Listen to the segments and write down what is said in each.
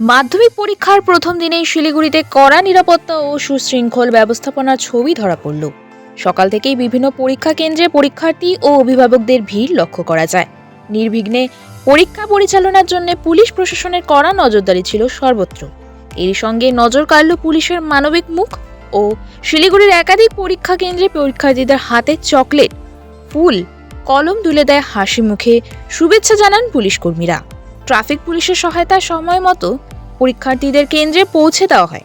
মাধ্যমিক পরীক্ষার প্রথম দিনেই শিলিগুড়িতে কড়া নিরাপত্তা ও সুশৃঙ্খল ব্যবস্থাপনার ছবি ধরা পড়ল। সকাল থেকেই বিভিন্ন পরীক্ষা কেন্দ্রে পরীক্ষার্থী ও অভিভাবকদের ভিড় লক্ষ্য করা যায়। নির্বিঘ্নে পরীক্ষা পরিচালনার জন্য পুলিশ প্রশাসনের কড়া নজরদারি ছিল সর্বত্র। এরই সঙ্গে নজর কাড়ল পুলিশের মানবিক মুখ ও শিলিগুড়ির একাধিক পরীক্ষা কেন্দ্রে পরীক্ষার্থীদের হাতে চকলেট, ফুল, কলম তুলে দেয় হাসি মুখে শুভেচ্ছা জানান পুলিশ কর্মীরা। ট্রাফিক পুলিশের সহায়তায় সময় মতো পরীক্ষার্থীদের কেন্দ্রে পৌঁছে দেওয়া হয়।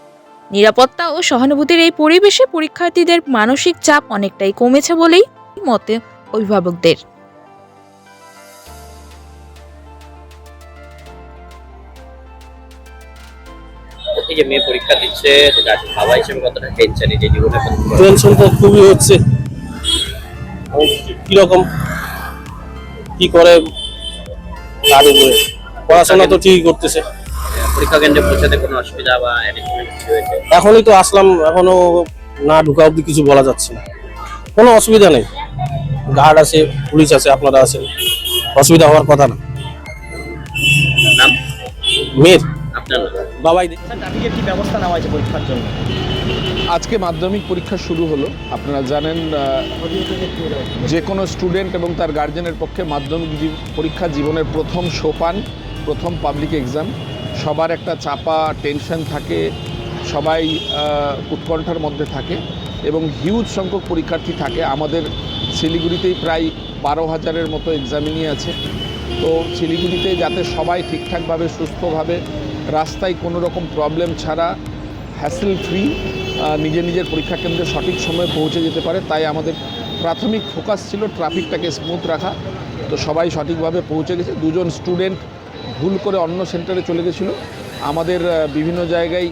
নিরাপত্তা ও সহানুভূতির এই পরিবেশে পরীক্ষার্থীদের মানসিক চাপ অনেকটাই কমেছে বলেই মতে অভিভাবকদের। এই যে মেয়ে পরীক্ষা দিচ্ছে বাবা হিসেবে কতটা টেনশন এই যে জীবনে টেনশন তো খুবই হচ্ছে। কীরকম কি করে তার উপরে। পড়াশোনা তো ঠিকই করতেছে। পরীক্ষা কেন্দ্রে পৌঁছাতে কোনো অসুবিধা বা এখনই তো আসলাম এখনও না ঢুকা অব্দি কিছু বলা যাচ্ছে না। কোনো অসুবিধা নেই। গার্ড আছে পুলিশ আছে আপনারা আছেন। অসুবিধা হওয়ার কথা না। নাম? মেয়ের আপনার বাবাই ট্রাফিকের কি ব্যবস্থা নেওয়া হয়েছে পরীক্ষার জন্য? আজকে মাধ্যমিক পরীক্ষা শুরু হলো। আপনারা জানেন যে কোনো স্টুডেন্ট এবং তার গার্জেনের পক্ষে মাধ্যমিক পরীক্ষা জীবনের প্রথম সোপান প্রথম পাবলিক এক্সাম সবার একটা চাপা টেনশন থাকে, সবাই উৎকণ্ঠার মধ্যে থাকে এবং হিউজ সংখ্যক পরীক্ষার্থী থাকে। আমাদের শিলিগুড়িতেই প্রায় বারো হাজারের মতো এক্সামিনি আছে। তো শিলিগুড়িতে যাতে সবাই ঠিকঠাকভাবে, সুস্থভাবে, রাস্তায় কোনো রকম প্রবলেম ছাড়া হ্যাসেল ফ্রি নিজের নিজের পরীক্ষা কেন্দ্রে সঠিক সময়ে পৌঁছে যেতে পারে, তাই আমাদের প্রাথমিক ফোকাস ছিল ট্রাফিকটাকে স্মুথ রাখা। তো সবাই সঠিকভাবে পৌঁছে গেছে। দুজন স্টুডেন্ট ভুল করে অন্য সেন্টারে চলে গেছিল। আমাদের বিভিন্ন জায়গায়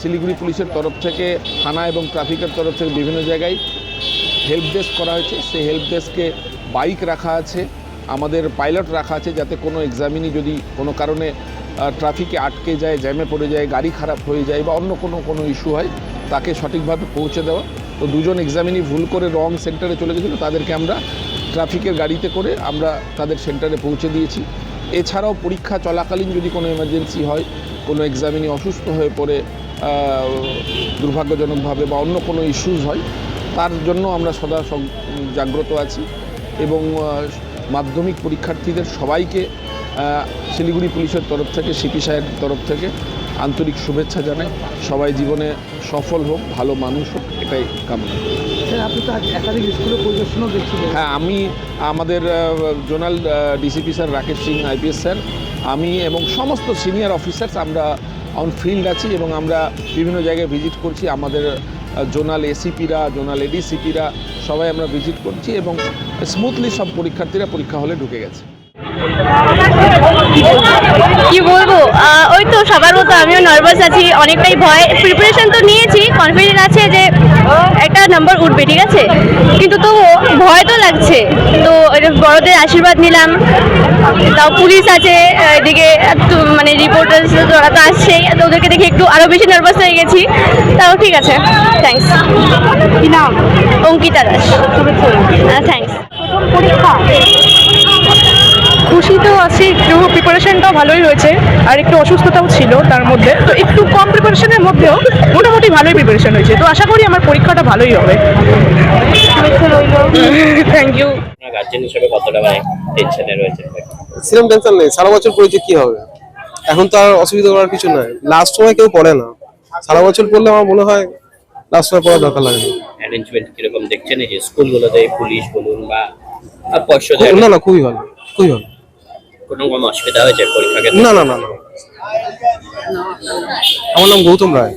শিলিগুড়ি পুলিশের তরফ থেকে, থানা এবং ট্রাফিকের তরফ থেকে বিভিন্ন জায়গায় হেল্প ডেস্ক করা হয়েছে। সেই হেল্প ডেস্কে বাইক রাখা আছে, আমাদের পাইলট রাখা আছে যাতে কোনো এক্সামিনি যদি কোনো কারণে ট্রাফিকে আটকে যায় জ্যামে পড়ে যায়, গাড়ি খারাপ হয়ে যায় বা অন্য কোনো কোনো ইস্যু হয়, তাকে সঠিকভাবে পৌঁছে দেওয়া। তো দুজন এক্সামিনি ভুল করে রং সেন্টারে চলে গেছিল, তাদেরকে আমরা ট্রাফিকের গাড়িতে করে আমরা তাদের সেন্টারে পৌঁছে দিয়েছি। এছাড়াও পরীক্ষা চলাকালীন যদি কোনো এমার্জেন্সি হয়, কোনো এক্সামিনি অসুস্থ হয়ে পড়ে দুর্ভাগ্যজনকভাবে বা অন্য কোনো ইস্যুজ হয়, তার জন্য আমরা সদা জাগ্রত আছি এবং মাধ্যমিক পরীক্ষার্থীদের সবাইকে শিলিগুড়ি পুলিশের তরফ থেকে, সিপি সাহেবের তরফ থেকে আন্তরিক শুভেচ্ছা জানাই। সবাই জীবনে সফল হোক ভালো মানুষ হোক এটাই কামনা স্যার আপনি তো আজ একাধিক স্কুলে পরিদর্শনও হ্যাঁ আমি আমাদের zonal DCP sir Rakesh Singh IPS sir আমি এবং সমস্ত সিনিয়র অফিসার্স আমরা অন ফিল্ড আছি এবং আমরা বিভিন্ন জায়গায় ভিজিট করছি। আমাদের জোনাল এসিপিরা জোনাল এডিসিপিরা সবাই আমরা ভিজিট করছি এবং স্মুথলি সব পরীক্ষার্থীরা পরীক্ষা হলে ঢুকে গেছে কি বলব আহ, ওই তো সবার মতো আমিও নার্ভাস আছি অনেকটাই ভয়। প্রিপারেশন তো নিয়েছি কনফিডেন্ট আছে যে একটা নাম্বার উঠবে ঠিক আছে? কিন্তু তো ভয় তো লাগছে। তো বড়দের আশীর্বাদ নিলাম। তাও পুলিশ আছে এদিকে মানে রিপোর্টার্স ওরা তো আসছেই তো ওদেরকে দেখে একটু আরও বেশি নার্ভাস হয়ে গেছি। তাও ঠিক আছে থ্যাংকস কি নাম? অঙ্কিতা দাস। থ্যাংকস খুশি তো আছি একটু। প্রিপারেশনটাও ভালোই হয়েছে আর একটু অসুস্থতাও ছিল তার মধ্যে। তো একটু কম প্রিপারেশনের মধ্যেও মোটামুটি ভালোই প্রিপারেশন হয়েছে। তো আশা করি আমার পরীক্ষাটা ভালোই হবে। থ্যাংক ইউ গার্জেন হিসেবে কতটা মানে টেনশনে রয়েছে সেরকম টেনশন নেই। সারা বছর পড়েছে কি হবে? এখন তো আর অসুবিধা করার কিছু নাই। লাস্ট সময় কেউ পড়ে না। সারা বছর পড়লে আমার মনে হয় লাস্ট সময় পড়ার দরকার লাগে অ্যারেঞ্জমেন্ট কীরকম দেখছেন? এই যে স্কুলগুলোতে পুলিশ বলুন বা আর পর্ষদ না না খুবই ভালো। খুবই ভালো। কোনো কোনো অসুবিধা হয়েছে পরীক্ষা না না না না। আমার নাম গৌতম রায়।